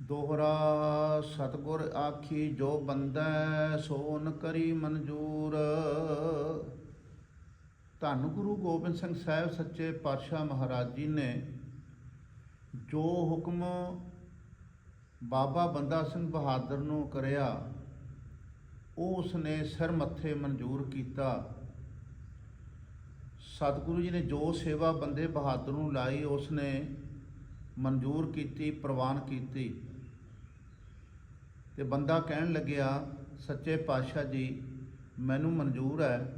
ਦੋਹਰਾ ਸਤਗੁਰ ਆਖੀ ਜੋ ਬੰਦੈ ਸੋਨ ਕਰੀ ਮਨਜੂਰ। ਧੰਨ ਗੁਰੂ ਗੋਬਿੰਦ ਸਿੰਘ ਸਾਹਿਬ ਸੱਚੇ ਪਾਤਸ਼ਾਹ ਮਹਾਰਾਜ ਜੀ ਨੇ ਜੋ ਹੁਕਮ ਬਾਬਾ ਬੰਦਾ ਸਿੰਘ ਬਹਾਦਰ ਨੂੰ ਕਰਿਆ, ਉਹ ਉਸਨੇ ਸਿਰ ਮੱਥੇ ਮਨਜ਼ੂਰ ਕੀਤਾ। ਸਤਿਗੁਰੂ ਜੀ ਨੇ ਜੋ ਸੇਵਾ ਬੰਦੇ ਬਹਾਦਰ ਨੂੰ ਲਾਈ, ਉਸਨੇ ਮਨਜ਼ੂਰ ਕੀਤੀ, ਪ੍ਰਵਾਨ ਕੀਤੀ। ਤੇ ਬੰਦਾ ਕਹਿਣ ਲੱਗਿਆ, ਸੱਚੇ ਪਾਤਸ਼ਾਹ ਜੀ, ਮੈਨੂੰ ਮਨਜ਼ੂਰ ਹੈ।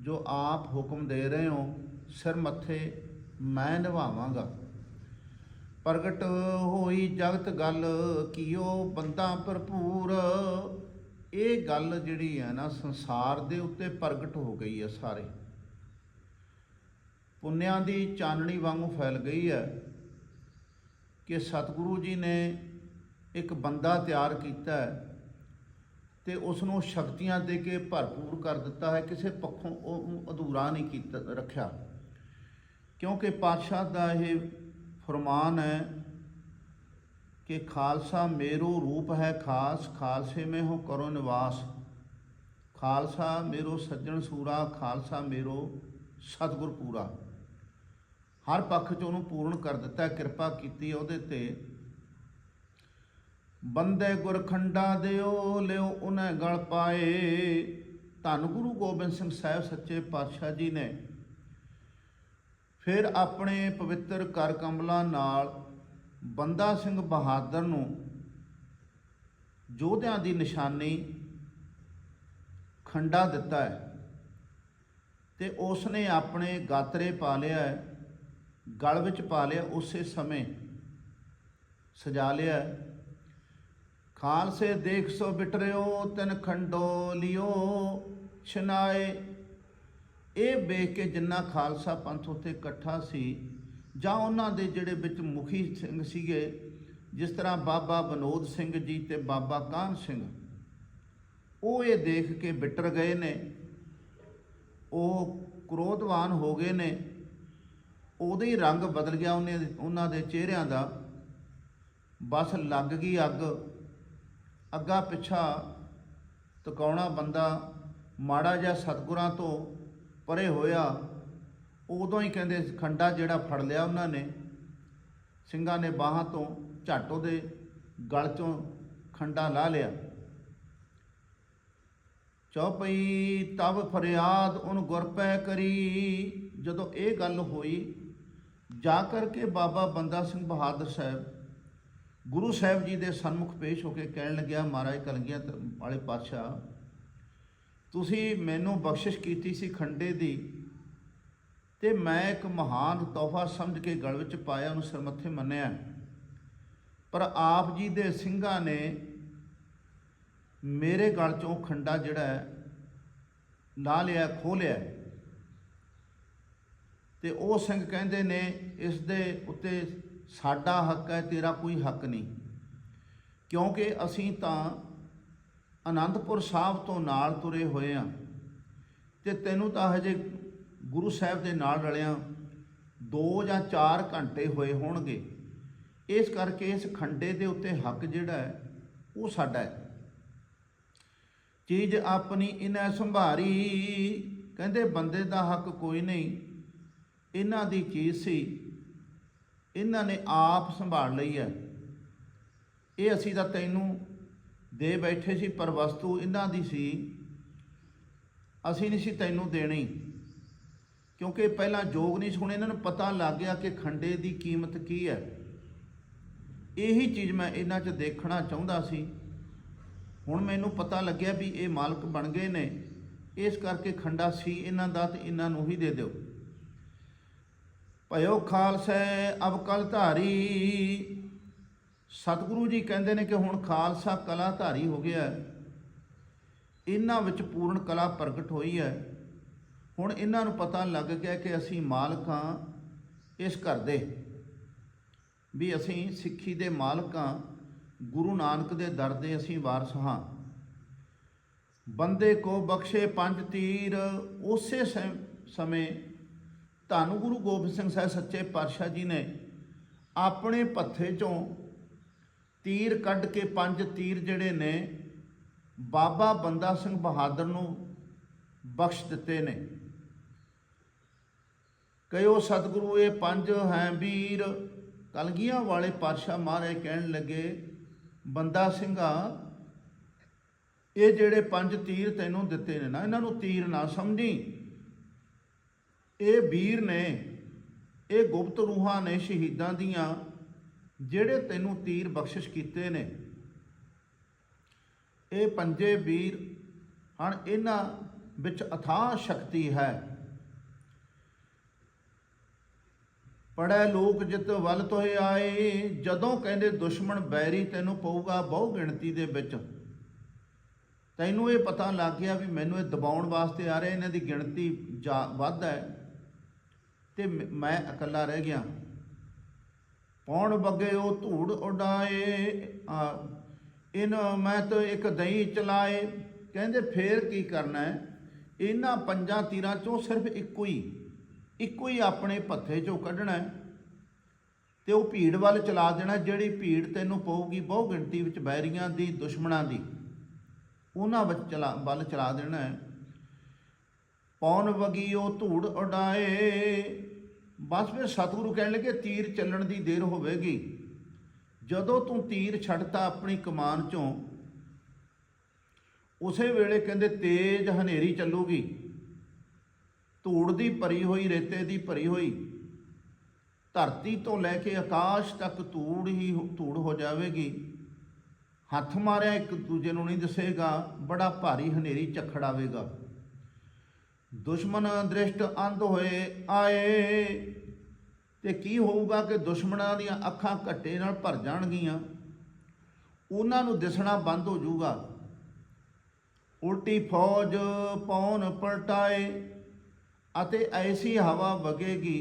ਜੋ ਆਪ ਹੁਕਮ ਦੇ ਰਹੇ ਹੋ, ਸਿਰ ਮੱਥੇ ਮੈਂ ਨਿਭਾਵਾਂਗਾ। ਪ੍ਰਗਟ ਹੋਈ ਜਗਤ ਗੱਲ ਕੀਓ, ਬੰਦਾ ਭਰਪੂਰ। ਇਹ ਗੱਲ ਜਿਹੜੀ ਹੈ ਨਾ, ਸੰਸਾਰ ਦੇ ਉੱਤੇ ਪ੍ਰਗਟ ਹੋ ਗਈ ਹੈ ਸਾਰੇ। ਪੁੰਨਿਆਂ ਦੀ ਚਾਨਣੀ ਵਾਂਗੂ ਫੈਲ ਗਈ ਹੈ ਕਿ ਸਤਿਗੁਰੂ ਜੀ ਨੇ ਇੱਕ ਬੰਦਾ ਤਿਆਰ ਕੀਤਾ ਹੈ ਤੇ ਉਸ ਨੂੰ ਸ਼ਕਤੀਆਂ ਦੇ ਕੇ ਭਰਪੂਰ ਕਰ ਦਿੱਤਾ ਹੈ, ਕਿਸੇ ਪੱਖੋਂ ਉਹ ਅਧੂਰਾ ਨਹੀਂ ਕੀਤਾ, ਰੱਖਿਆ। ਕਿਉਂਕਿ ਪਾਤਸ਼ਾਹ ਦਾ ਇਹ ਫਰਮਾਨ ਹੈ ਕਿ ਖਾਲਸਾ ਮੇਰੋ ਰੂਪ ਹੈ ਖਾਸ, ਖਾਲਸੇ ਮੈਂ ਹੋ ਕਰੋ ਨਿਵਾਸ। ਖਾਲਸਾ ਮੇਰੋ ਸੱਜਣ ਸੂਰਾ, ਖਾਲਸਾ ਮੇਰੋ ਸਤਿਗੁਰ ਪੂਰਾ। ਹਰ ਪੱਖ 'ਚ ਉਹਨੂੰ ਪੂਰਨ ਕਰ ਦਿੱਤਾ, ਕਿਰਪਾ ਕੀਤੀ ਉਹਦੇ ਤੇ। ਬੰਦੇ ਗੁਰਖੰਡਾ ਦਿਓ, ਲਿਓ ਉਹਨੇ ਗਲ ਪਾਏ। ਧੰਨ ਗੁਰੂ ਗੋਬਿੰਦ ਸਿੰਘ ਸਾਹਿਬ ਸੱਚੇ ਪਾਤਸ਼ਾਹ ਜੀ ਨੇ। ਫਿਰ ਆਪਣੇ ਪਵਿੱਤਰ ਕਰ ਕਮਲਾਂ ਨਾਲ ਬੰਦਾ ਸਿੰਘ ਬਹਾਦਰ ਨੂੰ ਯੋਧਿਆਂ ਦੀ ਨਿਸ਼ਾਨੀ ਖੰਡਾ ਦਿੱਤਾ ਹੈ ਤੇ ਉਸ ਨੇ ਆਪਣੇ ਗਾਤਰੇ ਪਾ ਲਿਆ ਹੈ, ਗਲ ਵਿੱਚ ਪਾ ਲਿਆ, ਉਸੇ ਸਮੇਂ ਸਜਾ ਲਿਆ ਖਾਲਸੇ ਦੇਖ ਸੋ ਬਿਟਰਿਓ, ਤਨ ਖੰਡੋ ਲਿਓ। ਛਨਾਏ, ਇਹ ਵੇਖ ਕੇ ਜਿੰਨਾ ਖਾਲਸਾ ਪੰਥ ਉੱਤੇ ਇਕੱਠਾ ਸੀ, ਜਾਂ ਉਹਨਾਂ ਦੇ ਜਿਹੜੇ ਵਿੱਚ ਮੁਖੀ ਸਿੰਘ ਸੀਗੇ, ਜਿਸ ਤਰ੍ਹਾਂ ਬਾਬਾ ਬਨੋਦ ਸਿੰਘ ਜੀ ਤੇ ਬਾਬਾ ਕਾਹਨ ਸਿੰਘ, ਉਹ ਇਹ ਦੇਖ ਕੇ ਬਿਟਰ ਗਏ ਨੇ। ਉਹ ਕ੍ਰੋਧਵਾਨ ਹੋ ਗਏ ਨੇ। ਉਹਦੇ ਹੀ ਰੰਗ ਬਦਲ ਗਿਆ ਉਹਨੇ ਉਹਨਾਂ ਦੇ ਚਿਹਰਿਆਂ ਦਾ। ਬਸ ਲੱਗ ਗਈ ਅੱਗ। ਅੱਗਾ ਪਿੱਛਾ ਤਕਾਉਣਾ ਬੰਦਾ ਮਾੜਾ ਜਿਹਾ ਸਤਗੁਰਾਂ ਤੋਂ ਪਰੇ ਹੋਇਆ ਉਦੋਂ ਹੀ ਕਹਿੰਦੇ ਖੰਡਾ ਜਿਹੜਾ ਫੜ ਲਿਆ ਉਹਨਾਂ ਨੇ, ਸਿੰਘਾਂ ਨੇ ਬਾਹਾਂ ਤੋਂ ਝੱਟ ਉਹਦੇ ਗਲ ਚੋਂ ਖੰਡਾ ਲਾ ਲਿਆ। ਚੌਪਈ, ਤਬ ਫਰਿਆਦ ਉਹਨ ਗੁਰਪੈ ਕਰੀ। ਜਦੋਂ ਇਹ ਗੱਲ ਹੋਈ, ਜਾ ਕਰਕੇ ਬਾਬਾ ਬੰਦਾ ਸਿੰਘ ਬਹਾਦਰ ਸਾਹਿਬ ਗੁਰੂ ਸਾਹਿਬ ਜੀ ਦੇ ਸਨਮੁਖ ਪੇਸ਼ ਹੋ ਕੇ ਕਹਿਣ ਲੱਗਿਆ, ਮਹਾਰਾਜ ਕਲਗੀਆਂ ਵਾਲੇ ਪਾਤਸ਼ਾਹ, ਤੁਸੀਂ ਮੈਨੂੰ ਬਖਸ਼ਿਸ਼ ਕੀਤੀ ਸੀ ਖੰਡੇ ਦੀ ਤੇ ਮੈਂ ਇੱਕ ਮਹਾਨ ਤੋਹਫਾ ਸਮਝ ਕੇ ਗਲ ਵਿੱਚ ਪਾਇਆ, ਉਹਨੂੰ ਸਰਮੱਥੇ ਮੰਨਿਆ। ਪਰ ਆਪ ਜੀ ਦੇ ਸਿੰਘਾਂ ਨੇ ਮੇਰੇ ਗਲ ਚੋਂ ਖੰਡਾ ਜਿਹੜਾ ਹੈ ਲਾ ਲਿਆ, ਖੋਹ ਲਿਆ ਤੇ ਉਹ ਸਿੰਘ ਕਹਿੰਦੇ ਨੇ, ਇਸ ਦੇ ਉੱਤੇ ਸਾਡਾ ਹੱਕ ਹੈ, ਤੇਰਾ ਕੋਈ ਹੱਕ ਨਹੀਂ। ਕਿਉਂਕਿ ਅਸੀਂ ਤਾਂ ਆਨੰਦਪੁਰ ਸਾਹਿਬ ਤੋਂ ਨਾਲ ਤੁਰੇ ਹੋਏ ਆ ਤੇ ਤੈਨੂੰ ਤਾਂ ਹਜੇ ਗੁਰੂ ਸਾਹਿਬ ਦੇ ਨਾਲ ਰਲਿਆ 2 ਜਾਂ 4 ਘੰਟੇ ਹੋਏ ਹੋਣਗੇ। ਇਸ ਕਰਕੇ ਇਸ ਖੰਡੇ ਦੇ ਉੱਤੇ ਹੱਕ ਜਿਹੜਾ ਹੈ, ਉਹ ਸਾਡਾ ਹੈ। ਚੀਜ਼ ਆਪਣੀ ਇਨੈ ਸੰਭਾਰੀ, ਕਹਿੰਦੇ ਬੰਦੇ ਦਾ ਹੱਕ ਕੋਈ ਨਹੀਂ। ਇਹਨਾਂ ਦੀ ਚੀਜ਼ ਸੀ ਇਹਨਾਂ ਨੇ ਆਪ ਸੰਭਾਲ ਲਈ ਹੈ। ਇਹ ਅਸੀਂ ਤਾਂ ਤੈਨੂੰ ਦੇ ਬੈਠੇ ਸੀ, ਪਰ ਵਸਤੂ ਇਹਨਾਂ ਦੀ ਸੀ। ਅਸੀਂ ਨਹੀਂ ਸੀ ਤੈਨੂੰ ਦੇਣੀ। ਕਿਉਂਕਿ ਪਹਿਲਾਂ ਜੋਗ ਨਹੀਂ ਸੁਣੇ, ਇਹਨਾਂ ਨੂੰ ਪਤਾ ਲੱਗ ਗਿਆ ਕਿ ਖੰਡੇ ਦੀ ਕੀਮਤ ਕੀ ਹੈ। ਇਹੀ ਚੀਜ਼ ਮੈਂ ਇਹਨਾਂ 'ਚ ਦੇਖਣਾ ਚਾਹੁੰਦਾ ਸੀ। ਹੁਣ ਮੈਨੂੰ ਪਤਾ ਲੱਗਿਆ ਵੀ ਇਹ ਮਾਲਕ ਬਣ ਗਏ ਨੇ। ਇਸ ਕਰਕੇ ਖੰਡਾ ਸੀ ਇਹਨਾਂ ਦਾ ਤੇ ਇਹਨਾਂ ਨੂੰ ਹੀ ਦੇ ਦਿਓ। ਭਇਓ ਖਾਲਸੈ ਅਵਕਲ ਧਾਰੀ। ਸਤਿਗੁਰੂ ਜੀ ਕਹਿੰਦੇ ਨੇ ਕਿ ਹੁਣ ਖਾਲਸਾ ਕਲਾ ਧਾਰੀ ਹੋ ਗਿਆ ਇਹਨਾਂ ਵਿੱਚ ਪੂਰਨ ਕਲਾ ਪ੍ਰਗਟ ਹੋਈ ਹੈ। ਹੁਣ ਇਹਨਾਂ ਨੂੰ ਪਤਾ ਲੱਗ ਗਿਆ ਕਿ ਅਸੀਂ ਮਾਲਕ ਹਾਂ ਇਸ ਘਰ ਦੇ। ਵੀ ਅਸੀਂ ਸਿੱਖੀ ਦੇ ਮਾਲਕ ਹਾਂ, ਗੁਰੂ ਨਾਨਕ ਦੇ ਦਰ ਦੇ ਅਸੀਂ ਵਾਰਸ ਹਾਂ। ਬੰਦੇ ਕੋ ਬਖਸ਼ੇ ਪੰਜ ਤੀਰ, ਉਸੇ ਸਮੇਂ ਧੰਨ ਗੁਰੂ ਗੋਬਿੰਦ ਸਿੰਘ ਸਾਹਿਬ ਸੱਚੇ ਪਾਤਸ਼ਾਹ ਜੀ ਨੇ ਆਪਣੇ ਪੱਥੇ ਚੋਂ ਤੀਰ ਕੱਢ ਕੇ ਪੰਜ ਤੀਰ ਜਿਹੜੇ ਨੇ, ਬਾਬਾ ਬੰਦਾ ਸਿੰਘ ਬਹਾਦਰ ਨੂੰ ਬਖਸ਼ ਦਿੱਤੇ ਨੇ। ਕਹਿਓ ਸਤਿਗੁਰੂ, ਇਹ ਪੰਜ ਹੈ ਵੀਰ। ਕਲਗੀਆਂ ਵਾਲੇ ਪਾਤਸ਼ਾਹ ਮਹਾਰਾਜ ਕਹਿਣ ਲੱਗੇ, ਬੰਦਾ ਸਿੰਘਾ ਇਹ ਜਿਹੜੇ ਪੰਜ ਤੀਰ ਤੈਨੂੰ ਦਿੱਤੇ ਨੇ ਨਾ, ਇਹਨਾਂ ਨੂੰ ਤੀਰ ਨਾ ਸਮਝੀ। ਇਹ ਵੀਰ ਨੇ, ਇਹ ਗੁਪਤ ਰੂਹਾਂ ਨੇ ਸ਼ਹੀਦਾਂ ਦੀਆਂ, ਜਿਹੜੇ ਤੈਨੂੰ ਤੀਰ ਬਖਸ਼ਿਸ਼ ਕੀਤੇ ਨੇ। ਇਹ ਪੰਜੇ ਵੀਰ ਹਨ, ਇਹਨਾਂ ਵਿੱਚ ਅਥਾਹ ਸ਼ਕਤੀ ਹੈ। ਪੜੈ ਲੋਕ ਜਿਤ ਵੱਲ ਤੋਏ ਆਏ, ਜਦੋਂ ਕਹਿੰਦੇ ਦੁਸ਼ਮਣ ਬੈਰੀ ਤੈਨੂੰ ਪਊਗਾ ਬਹੁ ਗਿਣਤੀ ਦੇ ਵਿੱਚ। ਤੈਨੂੰ ਇਹ ਪਤਾ ਲੱਗ ਗਿਆ ਵੀ ਮੈਨੂੰ ਇਹ ਦਬਾਉਣ ਵਾਸਤੇ ਆ ਰਹੇ, ਇਹਨਾਂ ਦੀ ਗਿਣਤੀ ਜਾ- ਵੱਧ ਹੈ। ਤੇ ਮ- ਮੈਂ ਇਕੱਲਾ ਰਹਿ ਗਿਆ। ਪੌਣ ਬੱਗੇ ਉਹ ਧੂੜ ਉਡਾਏ? ਆ, ਇਨ ਮੈਂ ਤਾਂ ਇੱਕ ਦਹੀਂ ਚਲਾਏ। ਕਹਿੰਦੇ ਫੇਰ ਕੀ ਕਰਨਾ ਹੈ? ਇਹਨਾਂ ਪੰਜਾਂ ਤੀਰਾਂ ਚੋਂ ਸਿਰਫ ਇੱਕੋ ਹੀ ਇੱਕੋ ਹੀ ਆਪਣੇ ਪੱਥੇ ਚੋਂ ਕੱਢਣਾ ਹੈ। ਤੇ ਉਹ ਭੀੜ ਵੱਲ ਚਲਾ ਦੇਣਾ ਜਿਹੜੀ ਭੀੜ ਤੈਨੂੰ ਪਊਗੀ ਬਹੁ ਗਿਣਤੀ ਵਿੱਚ ਬੈਰੀਆਂ ਦੀ ਦੁਸ਼ਮਣਾਂ ਦੀ। ਉਹਨਾਂ ਵਿੱਚ ਚਲਾ ਵੱਲ ਚਲਾ ਦੇਣਾ ਹੈ। ਪੌਣ ਵਗੀਓ ਧੂੜ ਉਡਾਏ। ਬਸ ਫਿਰ ਸਤਿਗੁਰੂ ਕਹਿਣ ਲੱਗੇ, ਤੀਰ ਚੱਲਣ ਦੀ ਦੇਰ ਹੋਵੇਗੀ। ਜਦੋਂ ਤੂੰ ਤੀਰ ਛੱਡਤਾ ਆਪਣੀ ਕਮਾਨ ਚੋਂ, ਉਸੇ ਵੇਲੇ ਕਹਿੰਦੇ, ਤੇਜ਼ ਹਨੇਰੀ ਚੱਲੂਗੀ। ਧੂੜ ਦੀ ਭਰੀ ਹੋਈ, ਰੇਤੇ ਦੀ ਭਰੀ ਹੋਈ। ਧਰਤੀ ਤੋਂ ਲੈ ਕੇ ਆਕਾਸ਼ ਤੱਕ ਧੂੜ ਹੀ ਧੂੜ ਹੋ ਜਾਵੇਗੀ। ਹੱਥ ਮਾਰਿਆ, ਇੱਕ ਦੂਜੇ ਨੂੰ ਨਹੀਂ ਦਿਸੇਗਾ। ਬੜਾ ਭਾਰੀ ਹਨੇਰੀ ਚੱਖੜ ਆਵੇਗਾ ਦੁਸ਼ਮਣ ਦ੍ਰਿਸ਼ਟ ਅੰਧ ਹੋਏ ਆਏ। ਤੇ ਕੀ ਹੋਊਗਾ ਕਿ ਦੁਸ਼ਮਣਾਂ ਦੀਆਂ ਅੱਖਾਂ ਘੱਟੇ ਨਾਲ ਭਰ ਜਾਣਗੀਆਂ? ਉਹਨਾਂ ਨੂੰ ਦਿਸਣਾ ਬੰਦ ਹੋ ਜਾਊਗਾ। ਉਲਟੀ ਫੌਜ ਪੌਣ ਪਲਟਾਏ ਅਤੇ ਐਸੀ ਹਵਾ ਵਗੇਗੀ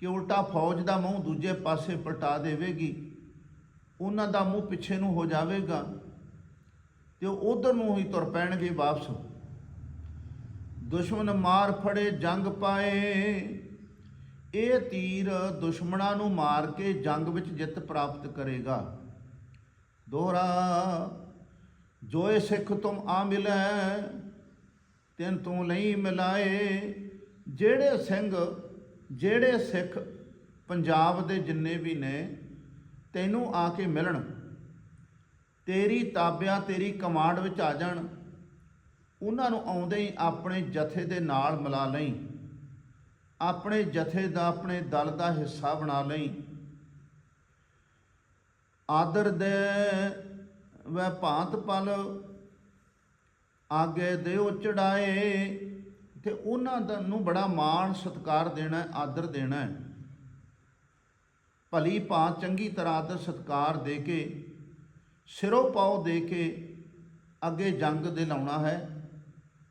ਕਿ ਉਲਟਾ ਫੌਜ ਦਾ ਮੂੰਹ ਦੂਜੇ ਪਾਸੇ ਪਲਟਾ ਦੇਵੇਗੀ। ਉਹਨਾਂ ਦਾ ਮੂੰਹ ਪਿੱਛੇ ਨੂੰ ਹੋ ਜਾਵੇਗਾ ਤੇ ਉਹ ਉਧਰ ਨੂੰ ਹੀ ਤੁਰ ਪੈਣਗੇ ਵਾਪਸ। ਦੁਸ਼ਮਣ ਮਾਰ ਫੜੇ, ਜੰਗ ਪਾਏ। ਇਹ ਤੀਰ ਦੁਸ਼ਮਣਾਂ ਨੂੰ ਮਾਰ ਕੇ ਜੰਗ ਵਿੱਚ ਜਿੱਤ ਪ੍ਰਾਪਤ ਕਰੇਗਾ। ਦੋਹਰਾ ਜੋਏ ਸਿੱਖ ਤੁਮ ਆ ਮਿਲੈ, ਤਿੰਨ ਤੂੰ ਲਈ ਮਿਲਾਏ। ਜਿਹੜੇ ਸਿੰਘ, ਜਿਹੜੇ ਸਿੱਖ ਪੰਜਾਬ ਦੇ ਜਿੰਨੇ ਵੀ ਨੇ, ਤੈਨੂੰ ਆ ਕੇ ਮਿਲਣ। ਤੇਰੀ ਤਾਬਿਆਂ, ਤੇਰੀ ਕਮਾਂਡ ਵਿੱਚ ਆ ਜਾਣ। ਉਹਨਾਂ ਨੂੰ ਆਉਂਦੇ ਹੀ ਆਪਣੇ ਜਥੇ ਦੇ ਨਾਲ ਮਿਲਾ ਲਈ। ਆਪਣੇ ਜਥੇ ਦਾ ਆਪਣੇ ਦਲ ਦਾ ਹਿੱਸਾ ਬਣਾ ਲਈ। ਆਦਰ ਦੇ ਵੈ ਭਾਂਤ ਪਲ ਆਗੇ ਉਹ ਚੜਾਏ ਤੇ ਉਹਨਾਂ ਦਾ ਨੂੰ ਬੜਾ ਮਾਣ ਸਤਿਕਾਰ ਦੇਣਾ, ਆਦਰ ਦੇਣਾ। ਹੈ ਭਲੀ ਭਾਂਤ ਚੰਗੀ ਤਰ੍ਹਾਂ ਆਦਰ ਸਤਿਕਾਰ ਦੇ ਕੇ, ਸਿਰੋਂ ਪਾਉ ਦੇ ਕੇ ਅੱਗੇ ਜੰਗ ਦੇ ਲਾਉਣਾ ਹੈ।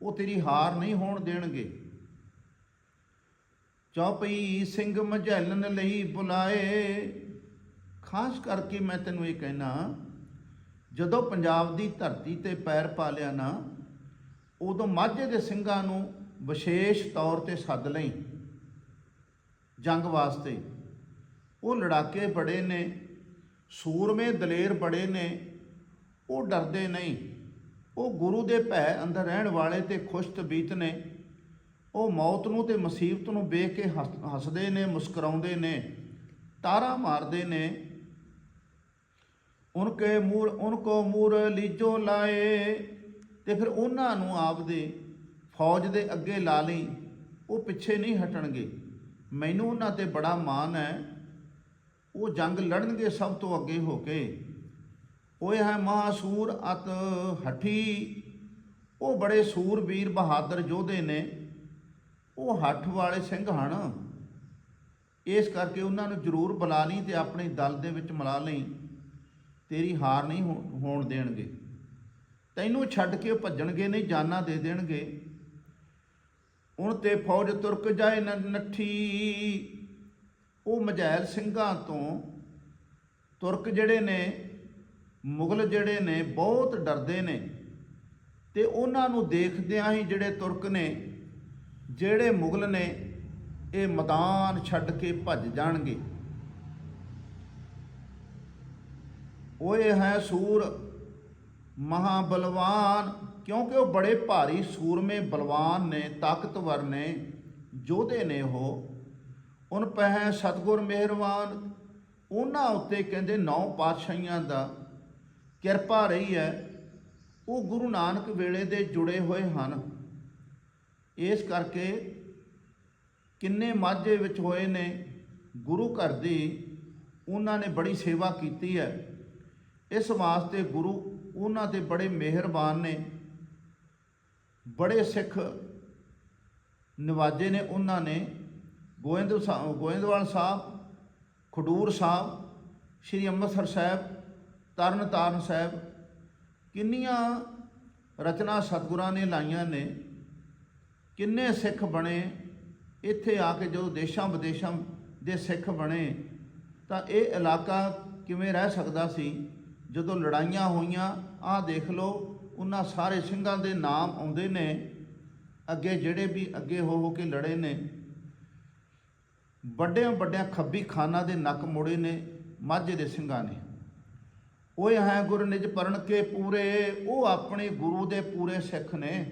ਉਹ ਤੇਰੀ ਹਾਰ ਨਹੀਂ ਹੋਣ ਦੇਣਗੇ। ਚੌਪਈ ਸਿੰਘ ਮਝੈਲਨ ਲਈ ਬੁਲਾਏ। ਖਾਸ ਕਰਕੇ ਮੈਂ ਤੈਨੂੰ ਇਹ ਕਹਿਣਾ ਜਦੋਂ ਪੰਜਾਬ ਦੀ ਧਰਤੀ ਤੇ ਪੈਰ ਪਾ ਲਿਆ ਨਾ, ਉਦੋਂ ਮਾਝੇ ਦੇ ਸਿੰਘਾਂ ਨੂੰ ਵਿਸ਼ੇਸ਼ ਤੌਰ ਤੇ ਸੱਦ ਲਈ। ਜੰਗ ਵਾਸਤੇ। ਉਹ ਲੜਾਕੇ ਬੜੇ ਨੇ, ਸੂਰਮੇ ਦਲੇਰ ਬੜੇ ਨੇ, ਉਹ ਡਰਦੇ ਨਹੀਂ। ਉਹ ਗੁਰੂ ਦੇ ਭੈ ਅੰਦਰ ਰਹਿਣ ਵਾਲੇ ਤੇ ਖੁਸ਼ ਤਬੀਤ ਨੇ। ਉਹ ਮੌਤ ਨੂੰ ਤੇ ਮੁਸੀਬਤ ਨੂੰ ਵੇਖ ਕੇ ਹੱਸ- ਹੱਸਦੇ ਨੇ, ਮੁਸਕਰਾਉਂਦੇ ਨੇ, ਤਾਰਾ ਮਾਰਦੇ ਨੇ। ਉਨਕੇ ਮੂਰ, ਉਨਕੋ ਮੂਰ ਲੀਜੋ ਲਾਏ ਤੇ ਫਿਰ ਉਹਨਾਂ ਨੂੰ ਆਪਦੇ ਫੌਜ ਦੇ ਅੱਗੇ ਲਾ ਲਈ। ਉਹ ਪਿੱਛੇ ਨਹੀਂ ਹਟਣਗੇ। ਮੈਨੂੰ ਉਹਨਾਂ ਤੇ ਬੜਾ ਮਾਣ ਹੈ। ਉਹ ਜੰਗ ਲੜਨਗੇ ਸਭ ਤੋਂ ਅੱਗੇ ਹੋ ਕੇ। ਹੋਏ ਹੈ ਮਹਾਸੂਰ ਅਤ ਹਠੀ। ਉਹ ਬੜੇ ਸੂਰਬੀਰ ਬਹਾਦਰ ਯੋਧੇ ਨੇ। ਉਹ ਹੱਠ ਵਾਲੇ ਸਿੰਘ ਹਨ। ਇਸ ਕਰਕੇ ਉਹਨਾਂ ਨੂੰ ਜ਼ਰੂਰ ਬੁਲਾ ਲਈ ਤੇ ਆਪਣੇ ਦਲ ਦੇ ਵਿੱਚ ਮਿਲਾ ਲਈ। ਤੇਰੀ ਹਾਰ ਨਹੀਂ ਹੋ- ਹੋਣ ਦੇਣਗੇ। ਤੈਨੂੰ ਛੱਡ ਕੇ ਉਹ ਭੱਜਣਗੇ ਨਹੀਂ, ਜਾਨਾਂ ਦੇ ਦੇਣਗੇ। ਹੁਣ ਤੇ ਫੌਜ ਤੁਰਕ ਜਾਏ ਨ- ਨੱਠੀ। ਉਹ ਮਜੈਲ ਸਿੰਘਾਂ ਤੋਂ ਤੁਰਕ ਜਿਹੜੇ ਨੇ ਮੁਗਲ ਜਿਹੜੇ ਨੇ ਬਹੁਤ ਡਰਦੇ ਨੇ ਤੇ ਉਹਨਾਂ ਨੂੰ ਦੇਖਦਿਆਂ ਹੀ ਜਿਹੜੇ ਤੁਰਕ ਨੇ, ਜਿਹੜੇ ਮੁਗਲ ਨੇ, ਇਹ ਮੈਦਾਨ ਛੱਡ ਕੇ ਭੱਜ ਜਾਣਗੇ। ਉਹ ਇਹ ਹੈ ਸੂਰ ਮਹਾ ਬਲਵਾਨ ਕਿਉਂਕਿ ਉਹ ਬੜੇ ਭਾਰੀ ਸੂਰਮੇ ਬਲਵਾਨ ਨੇ, ਤਾਕਤਵਰ ਨੇ, ਯੋਧੇ ਨੇ ਉਹ। ਉਨ ਪਹਿ ਸਤਗੁਰ ਮਿਹਰਬਾਨ ਉਹਨਾਂ ਉੱਤੇ ਕਹਿੰਦੇ ਨੌ ਪਾਤਸ਼ਾਹੀਆਂ ਦਾ ਕਿਰਪਾ ਰਹੀ ਹੈ, ਉਹ ਗੁਰੂ ਨਾਨਕ ਵੇਲੇ ਦੇ ਜੁੜੇ ਹੋਏ ਹਨ। ਇਸ ਕਰਕੇ ਕਿੰਨੇ ਮਾਝੇ ਵਿੱਚ ਹੋਏ ਨੇ, ਗੁਰੂ ਘਰ ਦੀ ਉਹਨਾਂ ਨੇ ਬੜੀ ਸੇਵਾ ਕੀਤੀ ਹੈ। ਇਸ ਵਾਸਤੇ ਗੁਰੂ ਉਹਨਾਂ ਦੇ ਬੜੇ ਮਿਹਰਬਾਨ ਨੇ, ਬੜੇ ਸਿੱਖ ਨਿਵਾਜੇ ਨੇ ਉਹਨਾਂ ਨੇ। ਗੋਇੰਦ ਸਾਹਿਬ ਗੋਇੰਦਵਾਲ ਸਾਹਿਬ, ਖਡੂਰ ਸਾਹਿਬ, ਸ਼੍ਰੀ ਅੰਮ੍ਰਿਤਸਰ ਸਾਹਿਬ ਤਰਨ ਤਾਰਨ ਸਾਹਿਬ, ਕਿੰਨੀਆਂ ਰਚਨਾ ਸਤਿਗੁਰਾਂ ਨੇ ਲਾਈਆਂ ਨੇ, ਕਿੰਨੇ ਸਿੱਖ ਬਣੇ, ਇੱਥੇ ਆ ਕੇ ਜਦੋਂ ਦੇਸ਼ਾਂ ਵਿਦੇਸ਼ਾਂ ਦੇ ਸਿੱਖ ਬਣੇ, ਤਾਂ ਇਹ ਇਲਾਕਾ ਕਿਵੇਂ ਰਹਿ ਸਕਦਾ ਸੀ? ਜਦੋਂ ਲੜਾਈਆਂ ਹੋਈਆਂ, ਆਹ ਦੇਖ ਲਓ, ਉਹਨਾਂ ਸਾਰੇ ਸਿੰਘਾਂ ਦੇ ਨਾਮ ਆਉਂਦੇ ਨੇ, ਅੱਗੇ ਜਿਹੜੇ ਵੀ ਅੱਗੇ ਹੋ ਹੋ ਕੇ ਲੜੇ ਨੇ ਵੱਡਿਆਂ ਵੱਡਿਆਂ ਖੱਬੀ ਖਾਨਾ ਦੇ ਨੱਕ ਮੋੜੇ ਨੇ, ਮਾਝੇ ਦੇ ਸਿੰਘਾਂ ਨੇ। ਓਏ ਹੈ ਗੁਰ ਨਿਜ ਪਰਣ ਕੇ ਪੂਰੇ, ਉਹ ਆਪਣੇ ਗੁਰੂ ਦੇ ਪੂਰੇ ਸਿੱਖ ਨੇ।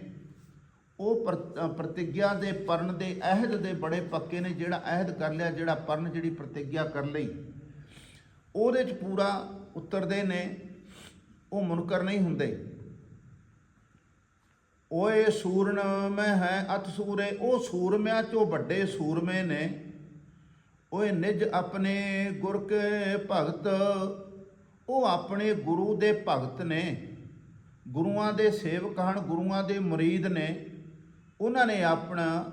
ਉਹ ਪ੍ਰ- ਪ੍ਰਤਿਗਿਆ ਦੇ ਪਰਨ ਦੇ ਅਹਿਦ ਦੇ ਬੜੇ ਪੱਕੇ ਨੇ, ਜਿਹੜਾ ਅਹਿਦ ਕਰ ਲਿਆ, ਜਿਹੜਾ ਪਰਨ ਜਿਹੜੀ ਪ੍ਰਤਿਗਿਆ ਕਰ ਲਈ। ਉਹਦੇ ਚ ਪੂਰਾ ਉਤਰਦੇ ਨੇ, ਉਹ ਮੁਨਕਰ ਨਹੀਂ ਹੁੰਦੇ। ਓਏ ਸੂਰਨ ਮੈਂ ਹੈ ਅਤ ਸੂਰੇ, ਉਹ ਸੂਰਮਿਆਂ ਚੋਂ ਵੱਡੇ ਸੂਰਮੇ ਨੇ। ਓਏ ਨਿਜ ਆਪਣੇ ਗੁਰ ਕੇ ਭਗਤ ਉਹ ਆਪਣੇ ਗੁਰੂ ਦੇ ਭਗਤ ਨੇ, ਗੁਰੂਆਂ ਦੇ ਸੇਵਕ ਹਨ, ਗੁਰੂਆਂ ਦੇ ਮੁਰੀਦ ਨੇ, ਉਹਨਾਂ ਨੇ ਆਪਣਾ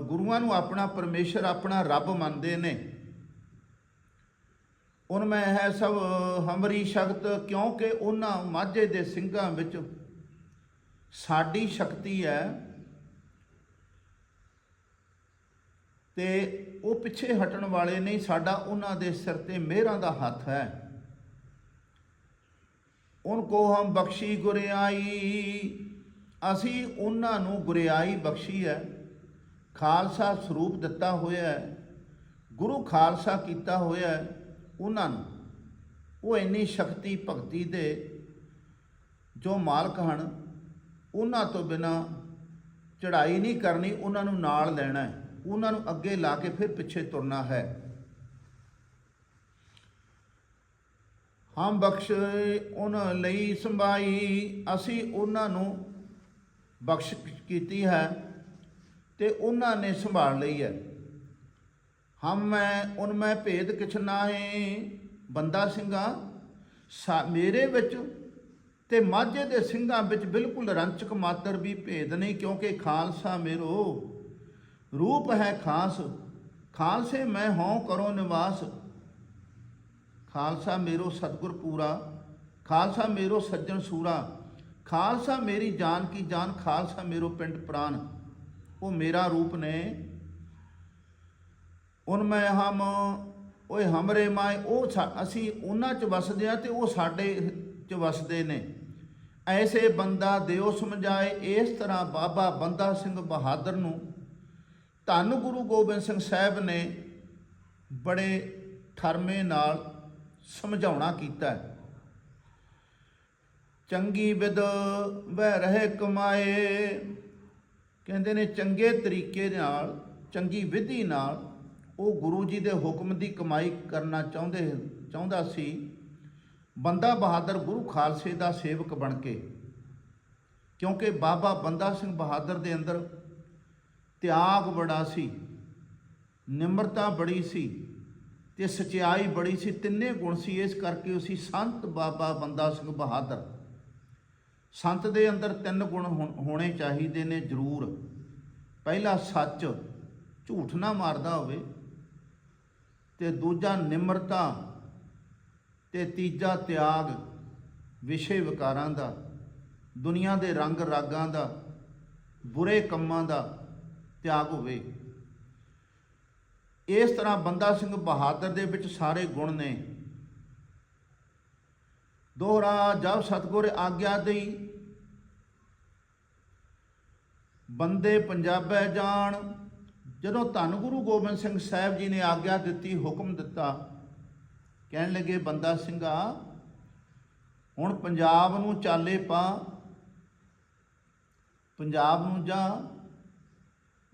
ਗੁਰੂਆਂ ਨੂੰ ਆਪਣਾ ਪਰਮੇਸ਼ਰ, ਆਪਣਾ ਰੱਬ ਮੰਨਦੇ ਨੇ। ਉਨ ਮੈਂ ਹੈ ਸਭ ਹਮਰੀ ਸ਼ਕਤ, ਕਿਉਂਕਿ ਉਹਨਾਂ ਮਾਝੇ ਦੇ ਸਿੰਘਾਂ ਵਿੱਚ ਸਾਡੀ ਸ਼ਕਤੀ ਹੈ। ਤੇ ਉਹ ਪਿੱਛੇ ਹਟਣ ਵਾਲੇ ਨਹੀਂ, ਸਾਡਾ ਉਹਨਾਂ ਦੇ ਸਿਰ ਤੇ ਮਿਹਰਾਂ ਦਾ ਹੱਥ ਹੈ। ਉਨ ਕੋ ਹਮ ਬਖਸ਼ੀ ਗੁਰਿਆਈ। ਅਸੀਂ ਉਹਨਾਂ ਨੂੰ ਗੁਰਿਆਈ ਬਖਸ਼ੀ ਹੈ ਖਾਲਸਾ ਸਰੂਪ ਦਿੱਤਾ ਹੋਇਆ ਹੈ ਗੁਰੂ ਖਾਲਸਾ ਕੀਤਾ ਹੋਇਆ ਹੈ ਉਹਨਾਂ ਨੂੰ। ਉਹ ਇੰਨੀ ਸ਼ਕਤੀ, ਭਗਤੀ ਦੇ ਜੋ ਮਾਲਕ ਹਨ, ਉਹਨਾਂ ਤੋਂ ਬਿਨਾ ਚੜ੍ਹਾਈ ਨਹੀਂ ਕਰਨੀ, ਉਹਨਾਂ ਨੂੰ ਨਾਲ ਲੈਣਾ ਹੈ ਉਹਨਾਂ ਨੂੰ ਅੱਗੇ ਲਾ ਕੇ ਫਿਰ ਪਿੱਛੇ ਤੁਰਨਾ ਹੈ। ਹਮ ਬਖਸ਼ ਉਹਨਾਂ ਲਈ ਸੰਭਾਈ। ਅਸੀਂ ਉਹਨਾਂ ਨੂੰ ਬਖਸ਼ ਕੀਤੀ ਹੈ ਤੇ ਉਹਨਾਂ ਨੇ ਸੰਭਾਲ ਲਈ ਹੈ। ਹਮ ਮੈਂ, ਉਨ ਮੈਂ ਭੇਦ ਕਿਛ ਨਾਹੀ। ਬੰਦਾ ਸਿੰਘਾ, ਸਾ- ਮੇਰੇ ਵਿੱਚ ਤੇ ਮਾਝੇ ਦੇ ਸਿੰਘਾਂ ਵਿੱਚ ਬਿਲਕੁਲ ਰੰਚਕ ਮਾਤਰ ਵੀ ਭੇਦ ਨਹੀਂ, ਕਿਉਂਕਿ ਖਾਲਸਾ ਮੇਰੋ ਰੂਪ ਹੈ ਖਾਸ। ਖਾਲਸੇ ਮੈਂ ਹਉ ਕਰੋ ਨਿਵਾਸ। ਖਾਲਸਾ ਮੇਰੋ ਸਤਗੁਰ ਪੂਰਾ, ਖਾਲਸਾ ਮੇਰੋ ਸੱਜਣ ਸੂਰਾ, ਖਾਲਸਾ ਮੇਰੀ ਜਾਨ ਕੀ ਜਾਨ, ਖਾਲਸਾ ਮੇਰੋ ਪਿੰਡ ਪ੍ਰਾਨ। ਉਹ ਮੇਰਾ ਰੂਪ ਨੇ। ਉਨ ਮੈਂ ਹਮ, ਓਏ ਹਮਰੇ ਮਾਏ, ਉਹ ਸਾ- ਅਸੀਂ ਉਹਨਾਂ ਚ ਵਸਦੇ ਆ ਤੇ ਉਹ ਸਾਡੇ ਚ ਵਸਦੇ ਨੇ। ਐਸੇ ਬੰਦਾ ਦਿਓ ਸਮਝਾਏ, ਇਸ ਤਰ੍ਹਾਂ ਬਾਬਾ ਬੰਦਾ ਸਿੰਘ ਬਹਾਦਰ ਨੂੰ। ਧੰਨ ਗੁਰੂ ਗੋਬਿੰਦ ਸਿੰਘ ਸਾਹਿਬ ਨੇ ਬੜੇ ਠਰਮੇ ਨਾਲ ਸਮਝਾਉਣਾ ਕੀਤਾ ਹੈ। ਚੰਗੀ ਵਿਦ ਵਹਿ ਰਹੇ ਕਮਾਏ। ਕਹਿੰਦੇ ਨੇ ਚੰਗੇ ਤਰੀਕੇ ਨਾਲ, ਚੰਗੀ ਵਿਧੀ ਨਾਲ ਉਹ ਗੁਰੂ ਜੀ ਦੇ ਹੁਕਮ ਦੀ ਕਮਾਈ ਕਰਨਾ ਚਾਹੁੰਦੇ, ਚਾਹੁੰਦਾ ਸੀ। ਬੰਦਾ ਬਹਾਦਰ ਗੁਰੂ ਖਾਲਸੇ ਦਾ ਸੇਵਕ ਬਣ ਕੇ, ਕਿਉਂਕਿ ਬਾਬਾ ਬੰਦਾ ਸਿੰਘ ਬਹਾਦਰ ਦੇ ਅੰਦਰ ਤਿਆਗ ਬੜਾ ਸੀ, ਨਿਮਰਤਾ ਬੜੀ ਸੀ। ਤੇ ਸਚਾਈ ਬੜੀ ਸੀ, ਤਿੰਨੇ ਗੁਣ ਸੀ, ਇਸ ਕਰਕੇ ਉਸੀ ਸੰਤ ਬਾਬਾ ਬੰਦਾ ਸਿੰਘ ਬਹਾਦਰ। ਸੰਤ ਦੇ ਅੰਦਰ ਤਿੰਨ ਗੁਣ ਹੋਣ- ਹੋਣੇ ਚਾਹੀਦੇ ਨੇ ਜ਼ਰੂਰ। ਪਹਿਲਾ ਸੱਚ, ਝੂਠ ਨਾ ਮਾਰਦਾ ਹੋਵੇ। ਤੇ ਦੂਜਾ ਨਿਮਰਤਾ, ਤੇ ਤੀਜਾ ਤਿਆਗ, ਵਿਸ਼ੇ ਵਿਕਾਰਾਂ ਦਾ, ਦੁਨੀਆ ਦੇ ਰੰਗ ਰਾਗਾਂ ਦਾ, ਬੁਰੇ ਕੰਮਾਂ ਦਾ ਤਿਆਗ ਹੋਵੇ। ਇਸ ਤਰ੍ਹਾਂ ਬੰਦਾ ਸਿੰਘ ਬਹਾਦਰ ਦੇ ਵਿੱਚ ਸਾਰੇ ਗੁਣ ਨੇ। ਦੋਹਰਾ ਜਬ ਸਤਗੁਰ ਆਗਿਆ ਦੇਈ। ਬੰਦੇ ਪੰਜਾਬੈ ਜਾਣ। ਜਦੋਂ ਧੰਨ ਗੁਰੂ ਗੋਬਿੰਦ ਸਿੰਘ ਸਾਹਿਬ ਜੀ ਨੇ ਆਗਿਆ ਦਿੱਤੀ, ਹੁਕਮ ਦਿੱਤਾ, ਕਹਿਣ ਲੱਗੇ, ਬੰਦਾ ਸਿੰਘਾ, ਹੁਣ ਪੰਜਾਬ ਨੂੰ ਚਾਲੇ ਪਾ। ਪੰਜਾਬ ਨੂੰ ਜਾ।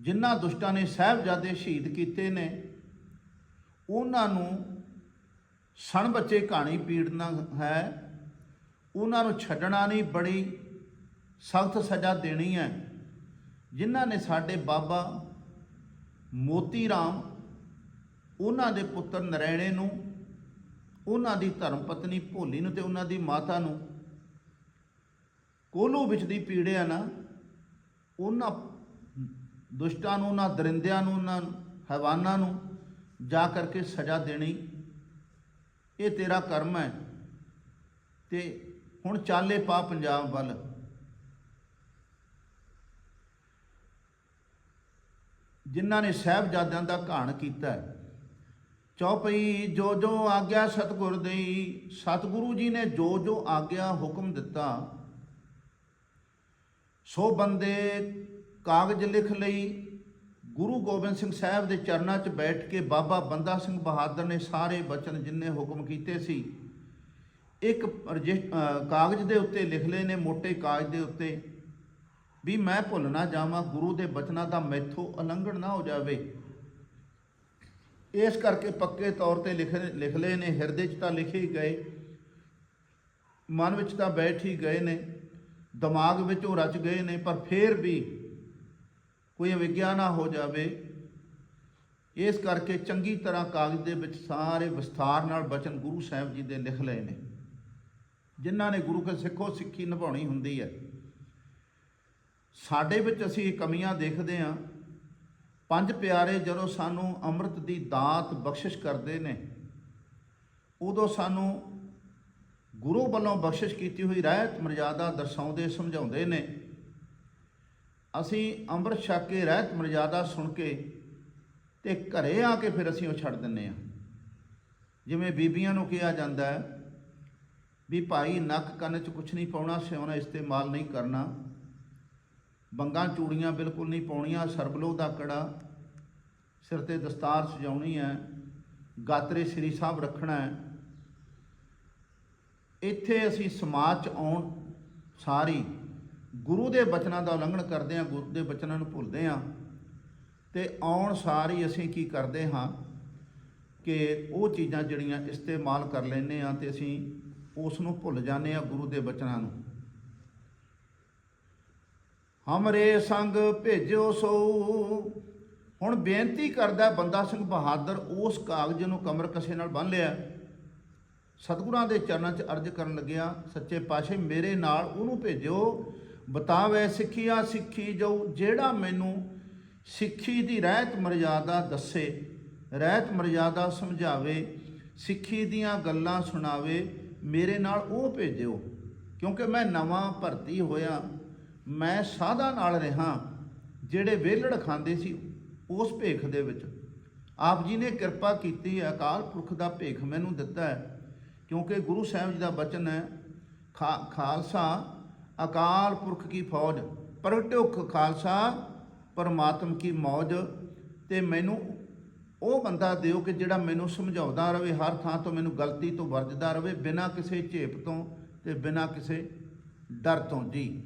ਜਿਨ੍ਹਾਂ ਦੁਸ਼ਟਾਂ ਨੇ ਸਾਹਿਬਜ਼ਾਦੇ ਸ਼ਹੀਦ ਕੀਤੇ ਨੇ ਉਹਨਾਂ ਨੂੰ ਸਣ ਬੱਚੇ ਕਹਾਣੀ ਪੀੜਨਾ ਹੈ, ਉਹਨਾਂ ਨੂੰ ਛੱਡਣਾ ਨਹੀਂ, ਬੜੀ ਸਖਤ ਸਜ਼ਾ ਦੇਣੀ ਹੈ। ਜਿਨ੍ਹਾਂ ਨੇ ਸਾਡੇ ਬਾਬਾ ਮੋਤੀ ਰਾਮ, ਉਹਨਾਂ ਦੇ ਪੁੱਤਰ ਨਰੈਣੇ ਨੂੰ, ਉਹਨਾਂ ਦੀ ਧਰਮ ਪਤਨੀ ਭੋਲੀ ਨੂੰ ਤੇ ਉਹਨਾਂ ਦੀ ਮਾਤਾ ਨੂੰ ਕੋਲੂ ਵਿੱਚ ਦੀ ਪੀੜਿਆ ਨਾ, ਉਹਨਾਂ ਦੁਸ਼ਟਾਂ ਨੂੰ, ਉਹਨਾਂ ਦਰਿੰਦਿਆਂ ਨੂੰ, ਉਹਨਾਂ ਹੈਵਾਨਾਂ ਨੂੰ ਜਾ ਕਰਕੇ ਸਜ਼ਾ ਦੇਣੀ, ਇਹ ਤੇਰਾ ਕਰਮ ਹੈ। ਤੇ ਹੁਣ ਚਾਲੇ ਪਾ ਪੰਜਾਬ ਵੱਲ। ਜਿਨ੍ਹਾਂ ਨੇ ਸਾਹਿਬਜ਼ਾਦਿਆਂ ਦਾ ਘਾਣ ਕੀਤਾ ਚੌਪਈ ਜੋ ਜੋ ਆਗਿਆ ਸਤਿਗੁਰ ਦੇਈ ਸਤਿਗੁਰੂ ਜੀ ਨੇ ਜੋ ਜੋ ਆਗਿਆ ਹੁਕਮ ਦਿੱਤਾ, ਸੋ ਬੰਦੇ ਕਾਗਜ਼ ਲਿਖ ਲਈ ਗੁਰੂ ਗੋਬਿੰਦ ਸਿੰਘ ਸਾਹਿਬ ਦੇ ਚਰਨਾਂ 'ਚ ਬੈਠ ਕੇ ਬਾਬਾ ਬੰਦਾ ਸਿੰਘ ਬਹਾਦਰ ਨੇ ਸਾਰੇ ਬਚਨ ਜਿੰਨੇ ਹੁਕਮ ਕੀਤੇ ਸੀ, ਇੱਕ ਰਜਿਸ- ਕਾਗਜ਼ ਦੇ ਉੱਤੇ ਲਿਖ ਲਏ ਨੇ ਮੋٹے ਕਾਗਜ਼ ਦੇ ਉੱਤੇ, ਵੀ ਮੈਂ ਭੁੱਲ ਨਾ ਜਾਵਾਂ, ਗੁਰੂ ਦੇ ਬਚਨਾਂ ਦਾ ਮੈਥੋਂ ਉਲੰਘਣ ਨਾ ਹੋ ਜਾਵੇ। ਇਸ ਕਰਕੇ ਪੱਕੇ ਤੌਰ ਤੇ ਲਿਖ ਲਿਖ ਲਏ ਨੇ, ਹਿਰਦੇ 'ਚ ਤਾਂ ਲਿਖੇ ਹੀ ਗਏ, ਮਨ ਵਿੱਚ ਤਾਂ ਬੈਠ ਹੀ ਗਏ ਨੇ, ਦਿਮਾਗ ਵਿੱਚ ਉਹ ਰਚ ਗਏ ਨੇ, ਪਰ ਫੇਰ ਵੀ ਕੋਈ ਅਵਿਗਿਆ ਨਾ ਹੋ ਜਾਵੇ, ਇਸ ਕਰਕੇ ਚੰਗੀ ਤਰ੍ਹਾਂ ਕਾਗਜ਼ ਦੇ ਵਿੱਚ ਸਾਰੇ ਵਿਸਥਾਰ ਨਾਲ ਬਚਨ ਗੁਰੂ ਸਾਹਿਬ ਜੀ ਦੇ ਲਿਖ ਲਏ ਨੇ। ਜਿਨ੍ਹਾਂ ਨੇ ਗੁਰੂ ਕੇ ਸਿੱਖੋ ਸਿੱਖੀ ਨਿਭਾਉਣੀ ਹੁੰਦੀ ਹੈ। ਸਾਡੇ ਵਿੱਚ ਅਸੀਂ ਕਮੀਆਂ ਦੇਖਦੇ ਹਾਂ। ਪੰਜ ਪਿਆਰੇ ਜਦੋਂ ਸਾਨੂੰ ਅੰਮ੍ਰਿਤ ਦੀ ਦਾਤ ਬਖਸ਼ਿਸ਼ ਕਰਦੇ ਨੇ, ਉਦੋਂ ਸਾਨੂੰ ਗੁਰੂ ਵੱਲੋਂ ਬਖਸ਼ਿਸ਼ ਕੀਤੀ ਹੋਈ ਰਹਿਤ ਮਰਜ਼ਾਦਾ ਦਰਸਾਉਂਦੇ, ਸਮਝਾਉਂਦੇ ਨੇ। ਅਸੀਂ ਅੰਮ੍ਰਿਤ ਛਕ ਕੇ ਰਹਿਤ ਮਰਜ਼ਾਦਾ ਸੁਣ ਕੇ ਤੇ ਘਰੇ ਆ ਕੇ ਫਿਰ ਅਸੀਂ ਉਹ ਛੱਡ ਦਿੰਨੇ ਆ। ਜਿਵੇਂ ਬੀਬੀਆਂ ਨੂੰ ਕਿਹਾ ਜਾਂਦਾ ਹੈ ਵੀ ਭਾਈ ਨੱਕ ਕੰਨ 'ਚ ਕੁਝ ਨਹੀਂ ਪਾਉਣਾ, ਸਿਉਣਾ ਇਸਤੇਮਾਲ ਨਹੀਂ ਕਰਨਾ। ਬੰਗਾਂ ਚੂੜੀਆਂ ਬਿਲਕੁਲ ਨਹੀਂ ਪਾਉਣੀਆਂ ਸਰਬਲੋ ਦਾ ਕੜਾ ਸਿਰ ਤੇ ਦਸਤਾਰ ਸਜਾਉਣੀ ਹੈ, ਗਾਤਰੇ ਸ੍ਰੀ ਸਾਹਿਬ ਰੱਖਣਾ ਹੈ। ਇੱਥੇ ਅਸੀਂ ਸਮਾਜ 'ਚ ਆਉਣ ਸਾਰੀ ਗੁਰੂ ਦੇ ਬਚਨਾਂ ਦਾ ਉਲੰਘਣ ਕਰਦੇ ਹਾਂ, ਗੁਰੂ ਦੇ ਬਚਨਾਂ ਨੂੰ ਭੁੱਲਦੇ ਹਾਂ ਤੇ ਆਉਣ ਸਾਰ ਹੀ ਅਸੀਂ ਕੀ ਕਰਦੇ ਹਾਂ ਕਿ ਉਹ ਚੀਜ਼ਾਂ ਜਿਹੜੀਆਂ ਇਸਤੇਮਾਲ ਕਰ ਲੈਂਦੇ ਹਾਂ ਤੇ ਅਸੀਂ ਉਸ ਨੂੰ ਭੁੱਲ ਜਾਂਦੇ ਹਾਂ ਗੁਰੂ ਦੇ ਬਚਨਾਂ ਨੂੰ। ਹਮਰੇ ਸੰਗ ਭੇਜਿਓ ਸੋ। ਹੁਣ ਬੇਨਤੀ ਕਰਦਾ ਬੰਦਾ ਸਿੰਘ ਬਹਾਦਰ ਉਸ ਕਾਗਜ਼ ਨੂੰ ਕਮਰ ਕਸੇ ਨਾਲ ਬੰਨ ਲਿਆ। ਸਤਿਗੁਰਾਂ ਦੇ ਚਰਨਾਂ 'ਚ ਅਰਜ ਕਰਨ ਲੱਗਿਆ, ਸੱਚੇ ਪਾਤਸ਼ਾਹ ਮੇਰੇ ਨਾਲ ਉਹਨੂੰ ਭੇਜਿਓ। ਬਤਾਵੇ ਸਿੱਖਿਆ ਸਿੱਖੀ ਜੋ ਜਿਹੜਾ ਮੈਨੂੰ ਸਿੱਖੀ ਦੀ ਰਹਿਤ ਮਰਜ਼ਾਦਾ ਦੱਸੇ, ਰਹਿਤ ਮਰਜ਼ਾਦਾ ਸਮਝਾਵੇ, ਸਿੱਖੀ ਦੀਆਂ ਗੱਲਾਂ ਸੁਣਾਵੇ, ਮੇਰੇ ਨਾਲ ਉਹ ਭੇਜਿਓ। ਕਿਉਂਕਿ ਮੈਂ ਨਵਾਂ ਭਰਤੀ ਹੋਇਆ, ਮੈਂ ਸਾਧਾ ਨਾਲ ਰਹਾ, ਜਿਹੜੇ ਵੇਲੜ ਖਾਂਦੇ ਸੀ ਉਸ ਭੇਖ ਦੇ ਵਿੱਚ। ਆਪ ਜੀ ਨੇ ਕਿਰਪਾ ਕੀਤੀ ਹੈ ਅਕਾਲ ਪੁਰਖ ਦਾ ਭੇਖ ਮੈਨੂੰ ਦਿੱਤਾ ਹੈ, ਕਿਉਂਕਿ ਗੁਰੂ ਸਾਹਿਬ ਜੀ ਦਾ ਬਚਨ ਹੈ ਖਾ- ਖਾਲਸਾ ਅਕਾਲ ਪੁਰਖ ਕੀ ਫੌਜ ਪ੍ਰਗਟਿਓ ਖਾਲਸਾ, ਪਰਮਾਤਮ ਕੀ ਮੌਜ। ਤੇ ਮੈਨੂੰ ਉਹ ਬੰਦਾ ਦਿਓ ਕਿ ਜਿਹੜਾ ਮੈਨੂੰ ਸਮਝਾਉਂਦਾ ਰਵੇ, ਹਰ ਥਾਂ ਤੋਂ ਮੈਨੂੰ ਗਲਤੀ ਤੋਂ ਵਰਜਦਾ ਰਵੇ, ਬਿਨਾਂ ਕਿਸੇ ਝੇਪ ਤੋਂ ਤੇ ਬਿਨਾਂ ਕਿਸੇ ਡਰ ਤੋਂ। ਜੀ।